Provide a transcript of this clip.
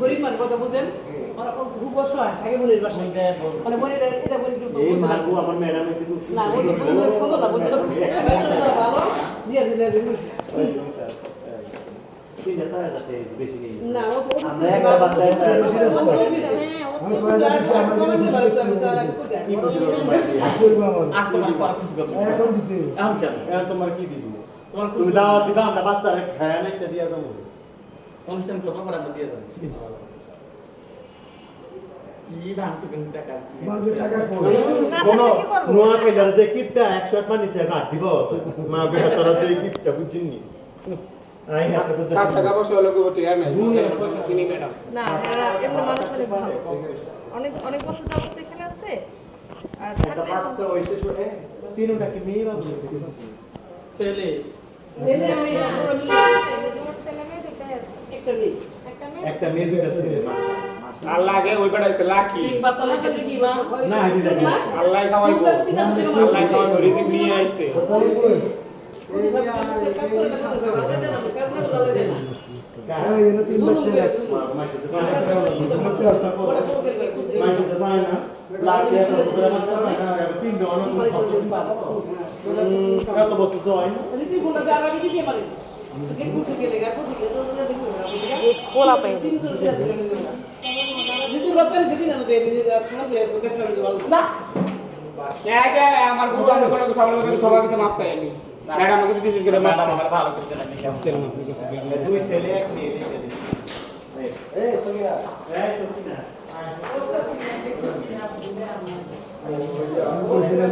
গরিব মানে কথা বুঝেন ওরা খুব বছর হয় থাকে বলির বাসায় মানে বলির এটা বলি এই মারবো আমার ম্যাডাম এসে না ওই তো সুন্দর না বলতে ভালো দিয়ে দিলে দিন না ও তো আমরা একটা বাচ্চা তোমার কি দিবি তুমি দাওয়াত দিবা আমরা বাচ্চারে খায়া নাইচা দিয়া যাব অনুষ্ঠান করব আমরা দিয়ে যাব কি ভাঙতে কিন্তু টাকা বাড়বে টাকা করে কোন নোয়া কইলার যে কিটটা 100 টাকা নিছে কাট দিব মা বেটা তোরা যে কিটটা বুঝিনি আই হাতে তো সাত টাকা পয়সা হলো কেবল টিয়া নাই পয়সা কিনি ম্যাডাম না এরা মানুষ অনেক ভালো অনেক অনেক বছর যাবত এখানে আছে আর একটা থাকতে বাচ্চা হইছে শুনে তিনটা কি মেয়ে বাবু ছেলে ছেলে আমি ছেলে মেয়ে দুটাই আছে একটা নেই একটা মেয়ে একটা মেয়ে দুইটা ছেলে আল্লাহ আগে ওই বেড়াইছে লাকি না। আল্লাহ খাওয়াইবো আল্লাহ খাওয়াইবো রিজিক নিয়ে আইছে এই এনে তিন বাচ্চা এত বছর তো হয়। পোলা পাই আমার সবার কাছে মাপ চাই আমি ম্যাডাম আমাকে বিশেষ করে মাপ ম্যাডাম আমার ভালো করতে লাগে দুই ছেলে এক মেয়ে দেখে দিন। এই, সখিনা। আয়। বলছিলাম